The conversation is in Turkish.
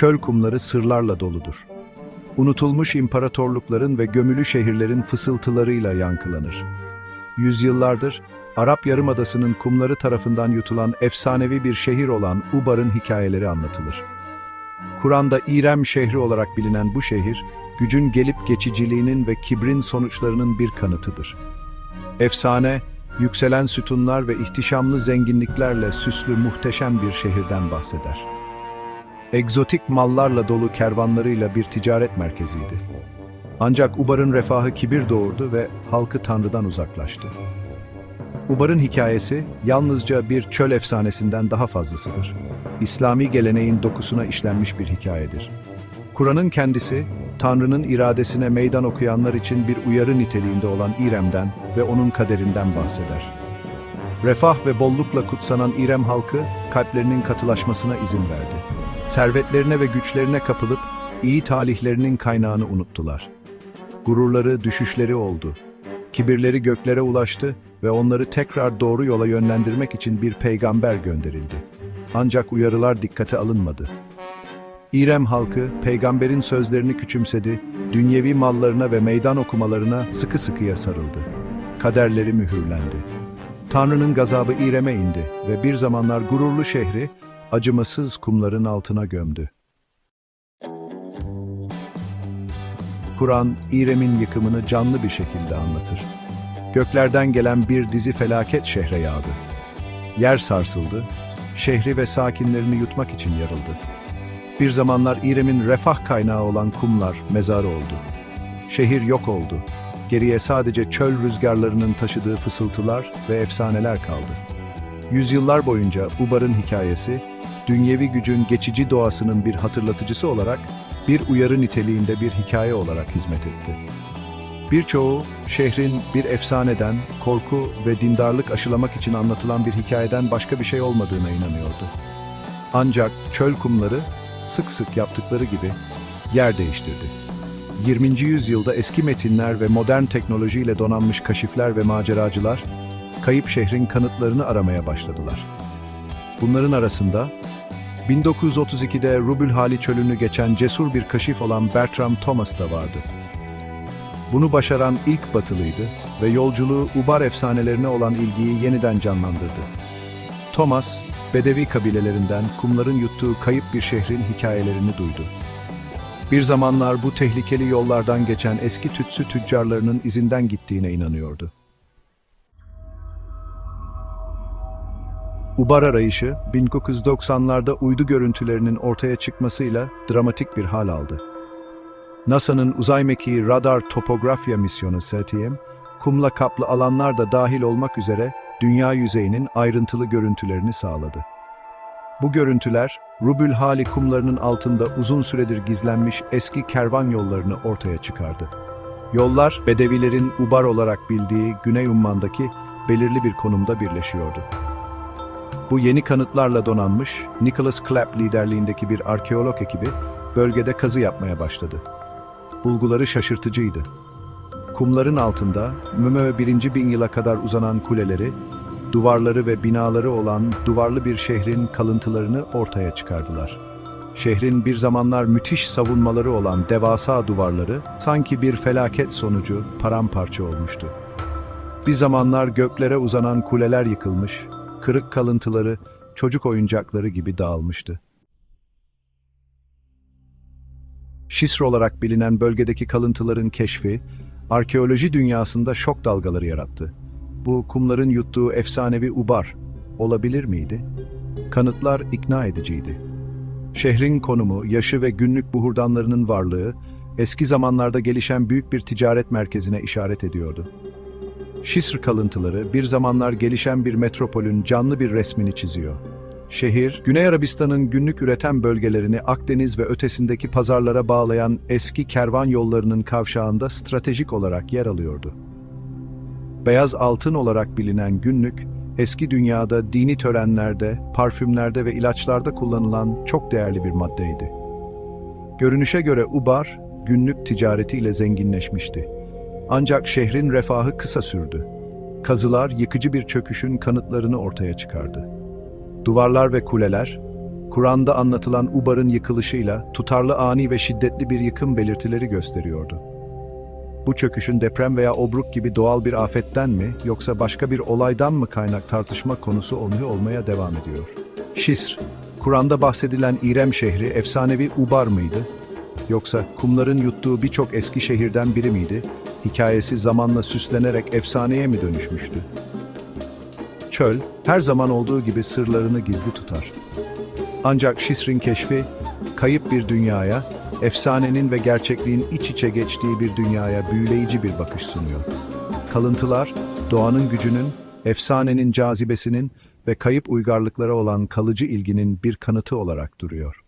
çöl kumları sırlarla doludur. Unutulmuş imparatorlukların ve gömülü şehirlerin fısıltılarıyla yankılanır. Yüzyıllardır Arap Yarımadası'nın kumları tarafından yutulan efsanevi bir şehir olan Ubar'ın hikayeleri anlatılır. Kur'an'da İrem şehri olarak bilinen bu şehir, gücün gelip geçiciliğinin ve kibrin sonuçlarının bir kanıtıdır. Efsane, yükselen sütunlar ve ihtişamlı zenginliklerle süslü muhteşem bir şehirden bahseder. Egzotik mallarla dolu kervanlarıyla bir ticaret merkeziydi. Ancak Ubar'ın refahı kibir doğurdu ve halkı Tanrı'dan uzaklaştı. Ubar'ın hikayesi yalnızca bir çöl efsanesinden daha fazlasıdır. İslami geleneğin dokusuna işlenmiş bir hikayedir. Kur'an'ın kendisi, Tanrı'nın iradesine meydan okuyanlar için bir uyarı niteliğinde olan İrem'den ve onun kaderinden bahseder. Refah ve bollukla kutsanan İrem halkı, kalplerinin katılaşmasına izin verdi. Servetlerine ve güçlerine kapılıp, iyi talihlerinin kaynağını unuttular. Gururları, düşüşleri oldu. Kibirleri göklere ulaştı ve onları tekrar doğru yola yönlendirmek için bir peygamber gönderildi. Ancak uyarılar dikkate alınmadı. İrem halkı peygamberin sözlerini küçümsedi, dünyevi mallarına ve meydan okumalarına sıkı sıkıya sarıldı. Kaderleri mühürlendi. Tanrı'nın gazabı İrem'e indi ve bir zamanlar gururlu şehri acımasız kumların altına gömdü. Kur'an, İrem'in yıkımını canlı bir şekilde anlatır. Göklerden gelen bir dizi felaket şehre yağdı. Yer sarsıldı, şehri ve sakinlerini yutmak için yarıldı. Bir zamanlar İrem'in refah kaynağı olan kumlar mezarı oldu. Şehir yok oldu. Geriye sadece çöl rüzgarlarının taşıdığı fısıltılar ve efsaneler kaldı. Yüzyıllar boyunca Ubar'ın hikayesi, dünyevi gücün geçici doğasının bir hatırlatıcısı olarak, bir uyarı niteliğinde bir hikaye olarak hizmet etti. Birçoğu şehrin bir efsaneden, korku ve dindarlık aşılamak için anlatılan bir hikayeden başka bir şey olmadığına inanıyordu. Ancak çöl kumları sık sık yaptıkları gibi yer değiştirdi. 20. yüzyılda eski metinler ve modern teknolojiyle donanmış kaşifler ve maceracılar kayıp şehrin kanıtlarını aramaya başladılar. Bunların arasında 1932'de Rubülhali çölünü geçen cesur bir kaşif olan Bertram Thomas da vardı. Bunu başaran ilk batılıydı ve yolculuğu Ubar efsanelerine olan ilgiyi yeniden canlandırdı. Thomas, Bedevi kabilelerinden kumların yuttuğu kayıp bir şehrin hikayelerini duydu. Bir zamanlar bu tehlikeli yollardan geçen eski tütsü tüccarlarının izinden gittiğine inanıyordu. Ubar arayışı 1990'larda uydu görüntülerinin ortaya çıkmasıyla dramatik bir hal aldı. NASA'nın uzay mekiği Radar Topografya misyonu STM, kumla kaplı alanlar da dahil olmak üzere dünya yüzeyinin ayrıntılı görüntülerini sağladı. Bu görüntüler, Rubül Hali kumlarının altında uzun süredir gizlenmiş eski kervan yollarını ortaya çıkardı. Yollar, Bedevilerin Ubar olarak bildiği Güney Umman'daki belirli bir konumda birleşiyordu. Bu yeni kanıtlarla donanmış, Nicholas Clapp liderliğindeki bir arkeolog ekibi bölgede kazı yapmaya başladı. Bulguları şaşırtıcıydı. Kumların altında Mümö 1. bin yıla kadar uzanan kuleleri, duvarları ve binaları olan duvarlı bir şehrin kalıntılarını ortaya çıkardılar. Şehrin bir zamanlar müthiş savunmaları olan devasa duvarları sanki bir felaket sonucu paramparça olmuştu. Bir zamanlar göklere uzanan kuleler yıkılmış, kırık kalıntıları çocuk oyuncakları gibi dağılmıştı. Şisr olarak bilinen bölgedeki kalıntıların keşfi, arkeoloji dünyasında şok dalgaları yarattı. Bu kumların yuttuğu efsanevi Ubar olabilir miydi? Kanıtlar ikna ediciydi. Şehrin konumu, yaşı ve günlük buhurdanlarının varlığı, eski zamanlarda gelişen büyük bir ticaret merkezine işaret ediyordu. Şisr kalıntıları bir zamanlar gelişen bir metropolün canlı bir resmini çiziyor. Şehir, Güney Arabistan'ın günlük üreten bölgelerini Akdeniz ve ötesindeki pazarlara bağlayan eski kervan yollarının kavşağında stratejik olarak yer alıyordu. Beyaz altın olarak bilinen günlük, eski dünyada dini törenlerde, parfümlerde ve ilaçlarda kullanılan çok değerli bir maddeydi. Görünüşe göre Ubar, günlük ticaretiyle zenginleşmişti. Ancak şehrin refahı kısa sürdü. Kazılar yıkıcı bir çöküşün kanıtlarını ortaya çıkardı. Duvarlar ve kuleler, Kur'an'da anlatılan Ubar'ın yıkılışıyla tutarlı ani ve şiddetli bir yıkım belirtileri gösteriyordu. Bu çöküşün deprem veya obruk gibi doğal bir afetten mi yoksa başka bir olaydan mı kaynak tartışma konusu olmuyor olmaya devam ediyor. Şisr, Kur'an'da bahsedilen İrem şehri efsanevi Ubar mıydı? Yoksa kumların yuttuğu birçok eski şehirden biri miydi? Hikayesi zamanla süslenerek efsaneye mi dönüşmüştü? Çöl, her zaman olduğu gibi sırlarını gizli tutar. Ancak Şisr'in keşfi, kayıp bir dünyaya, efsanenin ve gerçekliğin iç içe geçtiği bir dünyaya büyüleyici bir bakış sunuyor. Kalıntılar, doğanın gücünün, efsanenin cazibesinin ve kayıp uygarlıklara olan kalıcı ilginin bir kanıtı olarak duruyor.